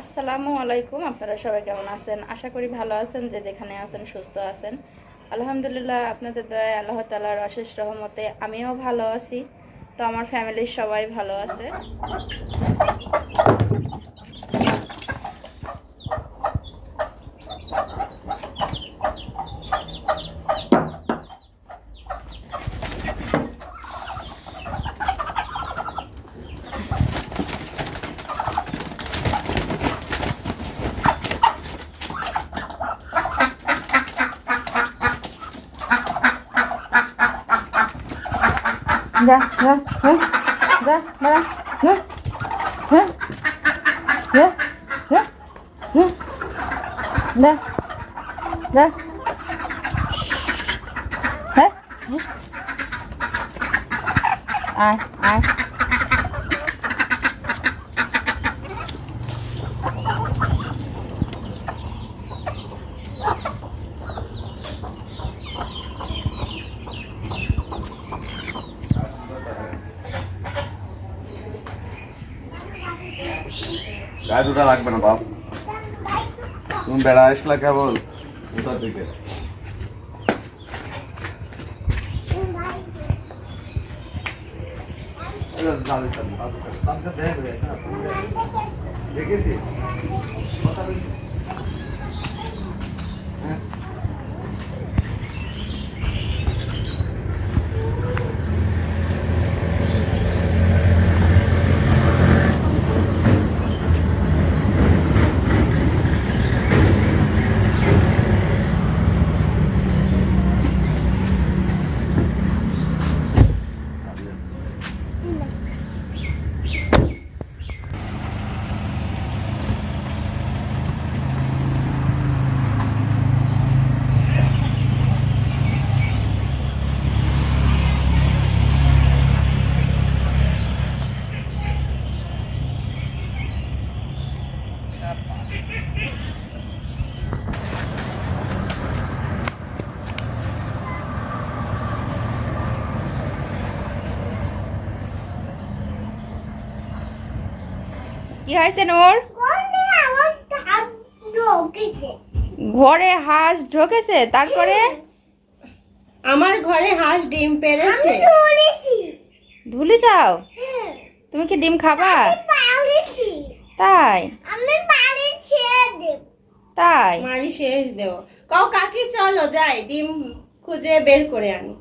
আসসালামু আলাইকুম, আপনারা সবাই কেমন আছেন? আশা করি ভালো আছেন, যে যেখানে আছেন সুস্থ আছেন। আলহামদুলিল্লাহ, আপনাদের দয়া আল্লাহ তালার অশেষ রহমতে আমিও ভালো আছি। তো আমার ফ্যামিলির সবাই ভালো আছে। যা যা হ্যাঁ যা দাঁড়া হ্যাঁ হ্যাঁ হ্যাঁ হ্যাঁ হ্যাঁ যা যা হ্যাঁ আয় আয় গায়ে দুটা লাগবে না বাপ তুমি বেড়া আসলা কেবল কোথা থেকে দেখেছি কি হয়েছে নোর? ঘরে হাঁস ঢোকেছে তারপরে? আমার ঘরে হাঁস ডিম পেড়েছে ধুলি দাও। তুমি কি ডিম খাবা? তাই? তাই? মারি শেষ দেব। কাউ কাকি চলো যাই ডিম খুঁজে বের করে আনি।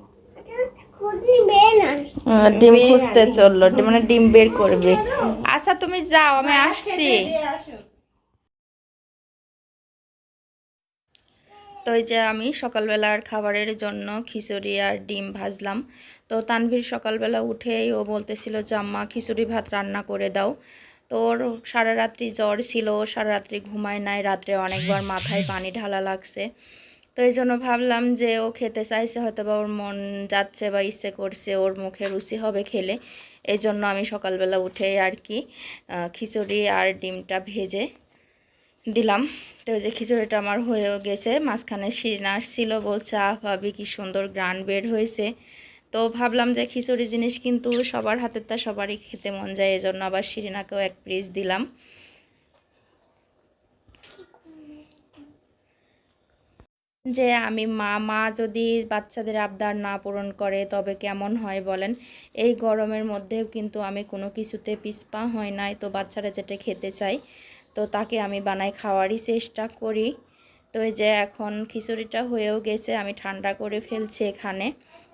ডিম খুঁজতে চলল মানে ডিম বের করবে। আচ্ছা তুমি যাও আমি আসছি। তো এই যে আমি সকালবেলার খাবারের জন্য খিচুড়ি আর ডিম ভাজলাম। তো তানভীর সকালবেলা উঠেই ও বলতেছিল যে আম্মা খিচুড়ি ভাত রান্না করে দাও। তো ওর সারা রাত্রি জ্বর ছিল সারা রাত্রি ঘুমায় নাই রাত্রে অনেকবার মাথায় পানি ঢালা লাগছে। তো এই জন্য ভাবলাম যে ও খেতে চাইছে হয়তো বা ওর মন যাচ্ছে বা ইচ্ছে করছে, ওর মুখে রুচি হবে খেলে। এই জন্য আমি সকালবেলা উঠে আর কি খিচুড়ি আর ডিমটা ভেজে দিলাম। তো যে খিচুড়িটা আমার হয়েও গেছে, মাঝখানে শিরিনা আসছিল, বলছে, আহ, ভাবি কি সুন্দর গ্রান বের হয়েছে। তো ভাবলাম যে খিচুড়ি জিনিস কিন্তু সবার হাতের তা সবারই খেতে মন যায় এই জন্য আবার শিরিনাকেও এক পিস দিলাম। যে আমি মা মা যদি বাচ্চাদের আবদার না পূরণ করে তবে কেমন হয় বলেন? এই গরমের মধ্যেও কিন্তু আমি কোনো কিছুতে পিছপা হয় নাই। তো বাচ্চারা যেটা খেতে চায়, তো তাকে আমি বানাই খাওয়ারই চেষ্টা করি। তো এই যে এখন খিচুড়িটা হয়েও গেছে, আমি ঠান্ডা করে ফেলছি এখানে।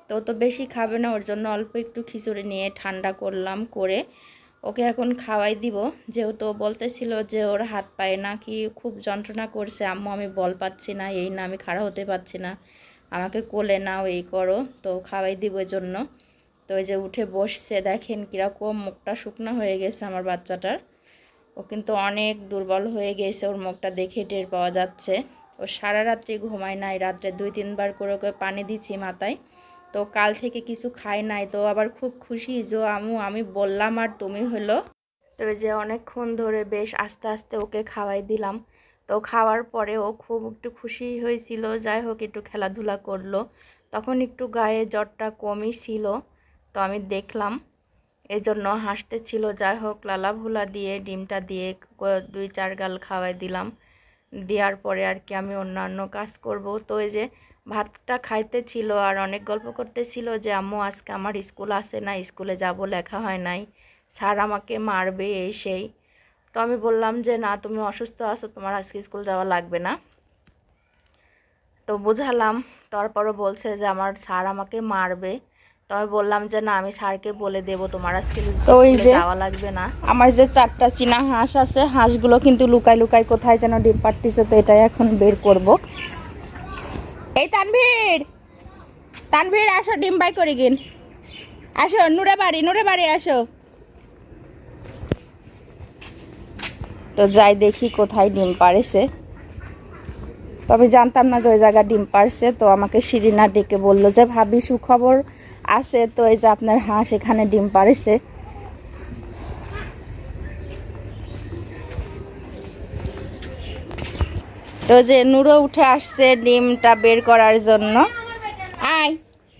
তো তো বেশি খাবে না, ওর জন্য অল্প একটু খিচুড়ি নিয়ে ঠান্ডা করলাম করে। ওকে এখন খাওয়াই দিব। যেহেতু বলতেছিল যে ওর হাত পায়ে নাকি খুব যন্ত্রণা করছে, আম্মু আমি বল পাচ্ছি না, এই না আমি খাড়া হতে পারছি না, আমাকে কোলে নাও, এই করো। তো খাওয়াই দিব জন্য তো ওই যে উঠে বসছে, দেখেন কীরকম মুখটা শুকনো হয়ে গেছে আমার বাচ্চাটার। ও কিন্তু অনেক দুর্বল হয়ে গেছে, ওর মুখটা দেখে টের পাওয়া যাচ্ছে। ও সারা রাত্রি ঘুমায় নাই, রাত্রে দুই তিনবার করে ওকে পানি দিচ্ছি মাথায়। তো কাল থেকে কিছু খাই নাই, তো আবার খুব খুশি যে আমু আমি বললাম আর তুমি হলো। তবে যে অনেকক্ষণ ধরে বেশ আস্তে আস্তে ওকে খাওয়াই দিলাম। তো খাওয়ার পরে ও খুব একটু খুশি হয়েছিল, যাই হোক একটু খেলাধুলা করল। তখন একটু গায়ে জ্বরটা কমই ছিল, তো আমি দেখলাম এই জন্য হাসতে ছিল যাই হোক লালা ভুলা দিয়ে ডিমটা দিয়ে দুই, চার গাল খাওয়াই দিলাম। দেওয়ার পরে আর কি আমি অন্যান্য কাজ করব। তো এই যে ভাতটা খাইতে ছিল আর অনেক গল্প করতেছিল যে আম্মু আজকে আমার স্কুল আসে না স্কুলে যাব লেখা হয় নাই। স্যার আমাকে মারবে এই সেই। তো আমি বললাম যে না তুমি অসুস্থ আছো তোমার আজকে স্কুল যাওয়া লাগবে না। তো বুঝালাম। তারপরও বলছে যে আমার স্যার আমাকে মারবে। তো আমি বললাম যে না আমি স্যারকে বলে দেবো তোমার আজকে তো ওই যে- যাওয়া লাগবে না। আমার যে চারটা চীনা হাঁস আছে হাঁসগুলো কিন্তু লুকাই লুকাই কোথায় যেন ডিম পাড়তেছে তো এটাই এখন বের করব। এই তানভীর তানভীর আসো, ডিম বাই করে গিন। আসো, নুরে বাড়ি নুরে বাড়ি আসো। তো যাই দেখি কোথায় ডিম পাড়েছে। তো আমি জানতাম না যে ওই জায়গায় ডিম পারছে তো আমাকে শিরিনা ডেকে বলল যে, ভাবি, সুখবর আছে তো, এই যে আপনার হাঁস এখানে ডিম পাড়েছে। তো যে নূরও উঠে আসছে ডিমটা বের করার জন্য। আয়।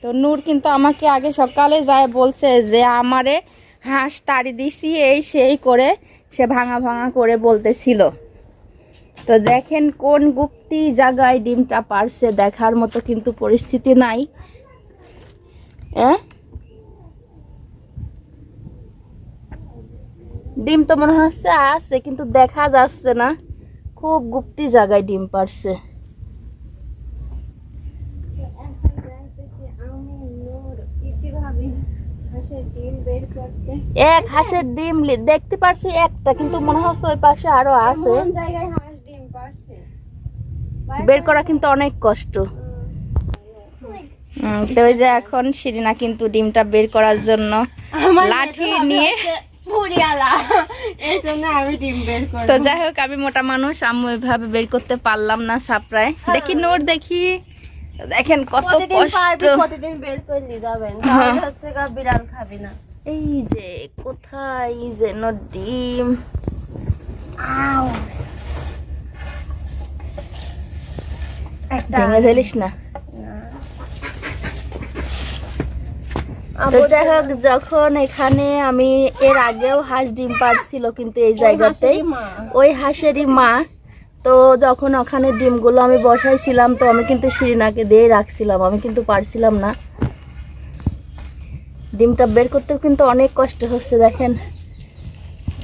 তো নূর কিন্তু আমাকে আগে সকালে যায় বলছে যে, আমারে হাঁস তাড়ি দিছি, এই সেই করে। সে ভাঙা ভাঙা করে বলতেছিল। তো দেখেন কোন গুপ্তি জায়গায় ডিমটা পারছে, দেখার মতো কিন্তু পরিস্থিতি নাই। ডিম তো মনে হচ্ছে আছে, কিন্তু দেখা যাচ্ছে না। খুব গুপ্তি জায়গায় ডিম পারছে। এক হাঁসের ডিম দেখতে পারছি একটা কিন্তু মনে হচ্ছে ওই পাশে আরও আছে। বের করা কিন্তু অনেক কষ্ট। তো ওই যে এখন শিরিনা কিন্তু ডিমটা বের করার জন্য লাঠি নিয়ে পুরিয়ালা। এই জন্য আমি ডিম বের করব। তো যাই হোক আমি মোটা মানুষ আম্মু এভাবে বের করতে পারলাম না সাপ্রায়। দেখি নোট দেখি। দেখেন কত কষ্ট। প্রতিদিন বের করলি যাবেন। হ্যাঁ। তাহলে হচ্ছে গা বিড়াল খাবি না। এই যে কোথায় যেন ডিম? ভেঙে ফেলিস না। তো যাই হোক যখন এখানে আমি এর আগেও হাঁস ডিম পারছিল কিন্তু এই জায়গাতেই। ওই হাঁসেরই মা। তো যখন ওখানে ডিমগুলো আমি বসাইছিলাম তো আমি কিন্তু শিরিনাকে দিয়ে রাখছিলাম। আমি কিন্তু পারছিলাম না। ডিমটা বের করতেও কিন্তু অনেক কষ্ট হচ্ছে দেখেন।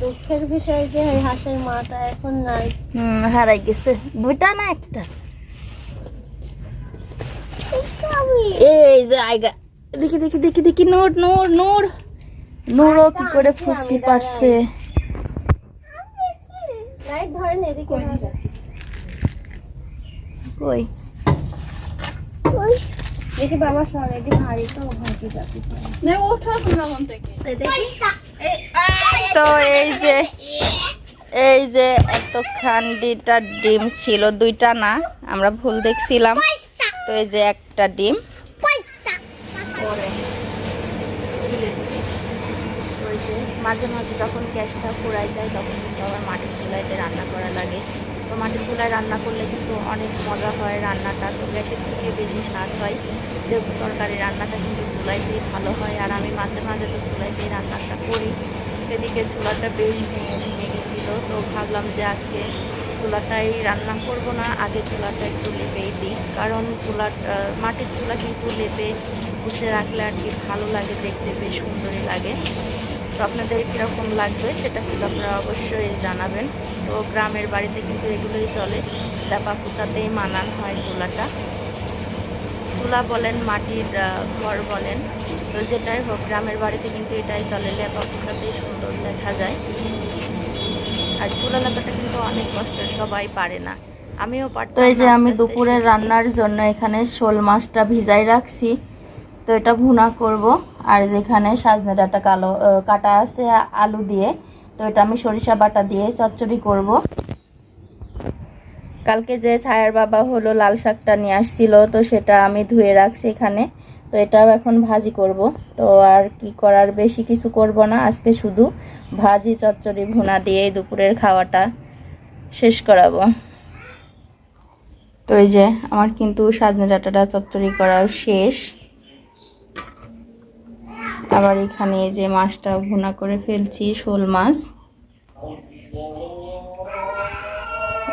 দুঃখের বিষয় যে ওই হাঁসের মাটা এখন নাই। হুম হারাই গেছে। দুইটা না একটা? এই যে আইগা দেখি দেখি দেখি দেখি নূর নূর নূর নূরও কি করে ফুসতে পারছে। এদিকে কই? দেখি বাবা সর এটি ভারী তো এই যে এই যে এত খান্ডিটা ডিম ছিল দুইটা না আমরা ভুল দেখছিলাম। তো এই যে একটা ডিম ওই যে মাঝে মাঝে যখন গ্যাসটা ফুরাই যায়, তখন কিন্তু আবার মাটির চুলাইতে রান্না করা লাগে। তো মাটির চুলায় রান্না করলে কিন্তু অনেক মজা হয় রান্নাটা। তো গ্যাসের থেকে বেশি স্বাদ হয়। যে তরকারি, রান্নাটা কিন্তু চুলাইতেই ভালো হয়। আর আমি মাঝে মাঝে তো চুলাইতেই রান্নাটা করি। এদিকে চুলাটা বেশ ভেঙে ভেঙে গেছিল। তো ভাবলাম যে আজকে চুলাটাই রান্না করব না, আগে চুলাটা একটু লেপেই দিই। কারণ চুলা মাটির চুলা কিন্তু লেপে পুষে রাখলে আর কি ভালো লাগে, দেখতে বেশ সুন্দরই লাগে। তো আপনাদের কীরকম লাগবে সেটা কিন্তু আপনারা অবশ্যই জানাবেন। তো গ্রামের বাড়িতে কিন্তু এগুলোই চলে। চাপা পুষাতেই মানান হয় চুলাটা। চুলা বলেন মাটির ঘর বলেন তো যেটাই হোক গ্রামের বাড়িতে কিন্তু এটাই চলে। লেপা পুষাতেই সুন্দর দেখা যায়। আর চুলা লেপাটা কিন্তু অনেক কষ্টের সবাই পারে না। আমিও পারতাম তো এই যে আমি আস্তে আস্তে দুপুরে শিখেছি। রান্নার জন্য এখানে শোল মাছটা ভিজাই রাখছি। তো এটা ভুনা করব। আর যেখানে সাজনে ডাঁটা কালো কাটা আছে আলু দিয়ে, তো এটা আমি সরিষা বাটা দিয়ে চচ্চড়ি করব। কালকে যে ছায়ার বাবা হলো লাল শাকটা নিয়ে আসছিল, তো সেটা আমি ধুয়ে রাখছি এখানে। তো এটাও এখন ভাজি করব। তো আর কি করার, বেশি কিছু করব না। আজকে শুধু ভাজি, চচ্চড়ি, ভুনা দিয়ে দুপুরের খাওয়াটা শেষ করাবো। তো এই যে, আমার কিন্তু সাজনে ডাটাটা চচ্চড়ি করা শেষ। আবার এখানে যে মাছটা ভুনা করে ফেলছি, শোল মাছ।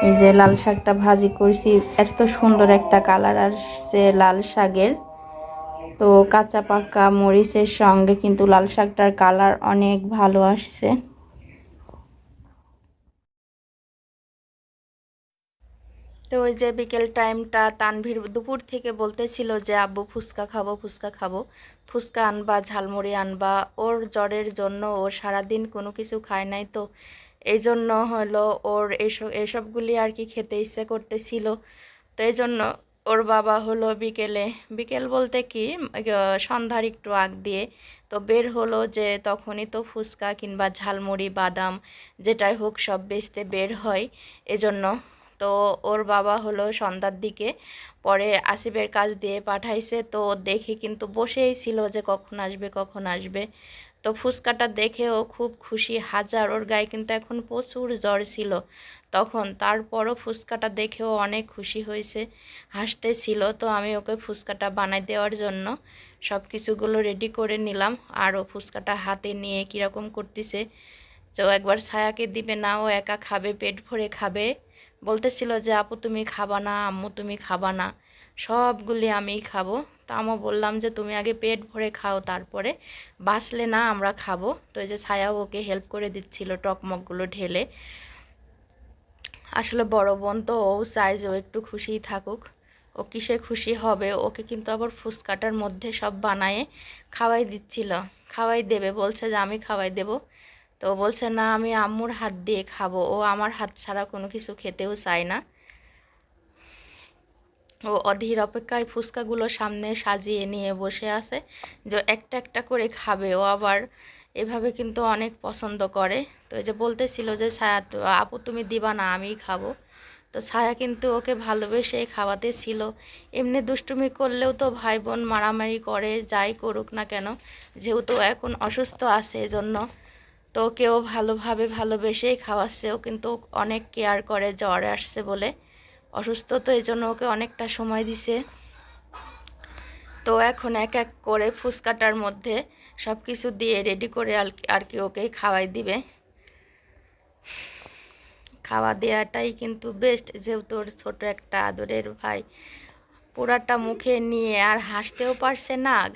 এই যে লাল শাকটা ভাজি করছি, এত সুন্দর একটা কালার আসছে লাল শাকের। তো কাঁচা পাকা মরিচের সঙ্গে কিন্তু লাল শাকটার কালার অনেক ভালো আসছে। তো ওই যে বিকেল টাইমটা তানভীর দুপুর থেকে বলতেছিল যে, আব্বু, ফুচকা খাব ফুচকা খাব। ফুচকা আনবা, ঝালমুড়ি আনবা। ওর জ্বরের জন্য ও সারাদিন কোনো কিছু খায় নাই তো। এই জন্য হলো ওর এসব, এসবগুলি আর কি খেতে ইচ্ছে করতেছিল। তো এই জন্য ওর বাবা হলো বিকেলে, বিকেল বলতে কি সন্ধ্যার একটু আগ দিয়ে তো বের হলো যে তখনই তো ফুচকা কিংবা ঝালমুড়ি, বাদাম, যেটাই হোক সব বেচতে বের হয়। এজন্য তো ওর বাবা হলো সন্ধ্যার দিকে পরে আসিফের কাজ দিয়ে পাঠাইছে। তো দেখে কিন্তু বসেই ছিল যে কখন আসবে কখন আসবে। তো ফুচকাটা দেখেও খুব খুশি। হাজার, ওর গায়ে কিন্তু এখন প্রচুর জ্বর ছিল। তখন তারপরও ফুচকাটা দেখেও অনেক খুশি হয়েছে, হাসতেছিল। তো আমি ওকে ফুচকাটা বানাই দেওয়ার জন্য সব কিছুগুলো রেডি করে নিলাম। আর ও ফুচকাটা হাতে নিয়ে কীরকম করতেছে তো একবার ছায়াকে দিবে না, ও একা খাবে, পেট ভরে খাবে। বলতেছিল যে, আপু, তুমি খাবা না, আম্মু, তুমি খাবা না, সবগুলি আমিই খাব। তা আমি বললাম যে, তুমি আগে পেট ভরে খাও, তারপরে বাঁচলে না আমরা খাব। তো এই যে ছায়া ওকে হেল্প করে দিচ্ছিল টকমকগুলো ঢেলে। আসলে বড় বোন তো, ও চাই যে ও একটু খুশিই থাকুক। ও কিসে খুশি হবে? ওকে কিন্তু আবার ফুচকাটার মধ্যে সব বানায়ে খাওয়াই দিচ্ছিল। খাওয়াই দেবে, বলছে যে, আমি খাওয়াই দেবো। তো বলছে, না, আমি আম্মুর হাত দিয়ে খাব। ও আমার হাত ছাড়া কোনো কিছু খেতেও চায় না। ও অধীর অপেক্ষায় ফুচকাগুলো সামনে সাজিয়ে নিয়ে বসে আছে। যে একটা একটা করে খাবে। ও আবার এভাবে কিন্তু অনেক পছন্দ করে। তো এই যে বলতেছিল যে, ছায়া আপু তুমি দিবা না, আমিই খাব। তো ছায়া কিন্তু ওকে ভালোবেসে খাওয়াতে ছিল। এমনি দুষ্টুমি করলেও তো ভাই বোন মারামারি করে, যাই করুক না কেন, যেহেতু এখন অসুস্থ আছে, এজন্য তো ওকেও ভালোভাবে ভালোবেসেই খাওয়াচ্ছে, ও কিন্তু অনেক কেয়ার করে, জ্বর আসছে বলে। অসুস্থ তো এই জন্য ওকে অনেকটা সময় দিছে। তো এখন এক এক করে ফুচকাটার মধ্যে সব কিছু দিয়ে রেডি করে আর কি- ওকে খাওয়াই দিবে। খাওয়া দেওয়াটাই কিন্তু বেস্ট যেহেতু ওর ছোট একটা আদরের ভাই। পুরাটা মুখে নিয়ে আর হাসতেও পারছে না।